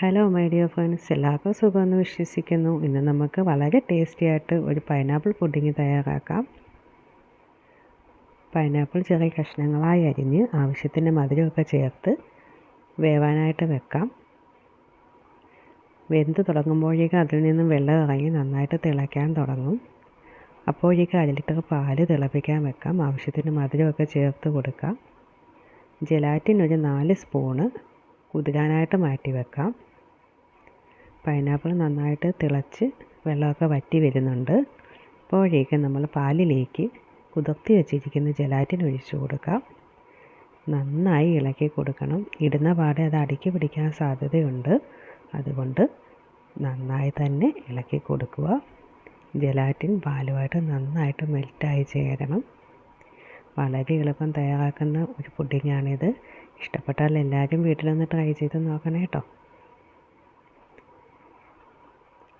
Hello my dear friends എല്ലാവർക്കും സുഖമെന്ന് വിശ്വസിക്കുന്നു. ഇന്ന് നമുക്ക് വളരെ ടേസ്റ്റി ആയിട്ട് ഒരു പൈനാപ്പിൾ പുഡിങ് തയ്യാറാക്കാം. പൈനാപ്പിൾ ചെറിയ കഷ്ണങ്ങളായി അരിഞ്ഞ് ആവശ്യത്തിന് മധുരമൊക്കെ ചേർത്ത് വേവാനായിട്ട് വെക്കാം. വെന്ത് തുടങ്ങുമ്പോഴേക്കും അതിൽ നിന്നും വെള്ളം ഇറങ്ങി നന്നായിട്ട് തിളയ്ക്കാൻ തുടങ്ങും. അപ്പോഴേക്കും അര ലിറ്റർ പാൽ തിളപ്പിക്കാൻ വെക്കാം. ആവശ്യത്തിന് മധുരമൊക്കെ ചേർത്ത് കൊടുക്കാം. ജലാറ്റിൻ ഒരു നാല് സ്പൂണ് കുതിരാനായിട്ട് മാറ്റി വെക്കാം. പൈനാപ്പിൾ നന്നായിട്ട് തിളച്ച് വെള്ളമൊക്കെ വറ്റി വരുന്നുണ്ട്. അപ്പോഴേക്കും നമ്മൾ പാലിലേക്ക് കുതിർത്തി വെച്ചിരിക്കുന്ന ജലാറ്റിൻ ഒഴിച്ചു കൊടുക്കാം. നന്നായി ഇളക്കി കൊടുക്കണം. ഇടുന്ന പാടെ അത് അടുക്കി പിടിക്കാൻ സാധ്യതയുണ്ട്. അതുകൊണ്ട് നന്നായി തന്നെ ഇളക്കി കൊടുക്കുക. ജലാറ്റിൻ പാലുമായിട്ട് നന്നായിട്ട് മെൽറ്റായി ചേരണം. വളരെ എളുപ്പം തയ്യാറാക്കുന്ന ഒരു പുഡിങ്ങാണിത്. ഇഷ്ടപ്പെട്ടാൽ എല്ലാവരും വീട്ടിലൊന്ന് ട്രൈ ചെയ്ത് നോക്കണേ കേട്ടോ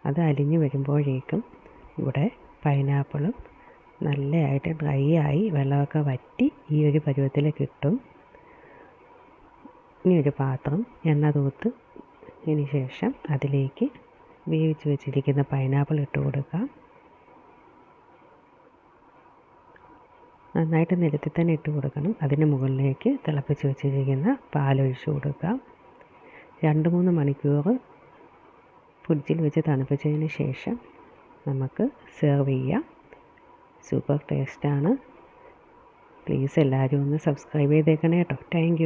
അത് അലിഞ്ഞ് വരുമ്പോഴേക്കും ഇവിടെ പൈനാപ്പിളും നല്ലതായിട്ട് ഡ്രൈ ആയി വെള്ളമൊക്കെ വറ്റി ഈ ഒരു പരുവത്തിൽ കിട്ടും. ഇനി ഒരു പാത്രം എണ്ണ തൂത്ത് ഇതിന് ശേഷം അതിലേക്ക് വേവിച്ച് വെച്ചിരിക്കുന്ന പൈനാപ്പിൾ ഇട്ട് കൊടുക്കാം. നന്നായിട്ട് നിരത്തി തന്നെ ഇട്ട് കൊടുക്കണം. അതിന് മുകളിലേക്ക് തിളപ്പിച്ച് വെച്ചിരിക്കുന്ന പാലൊഴിച്ച് കൊടുക്കാം. രണ്ട് മൂന്ന് മണിക്കൂർ ഫ്രിഡ്ജിൽ വെച്ച് തണുപ്പിച്ചതിന് ശേഷം നമുക്ക് സെർവ് ചെയ്യാം. സൂപ്പർ ടേസ്റ്റാണ് പ്ലീസ് എല്ലാവരും ഒന്ന് സബ്സ്ക്രൈബ് ചെയ്തേക്കണേ കേട്ടോ താങ്ക്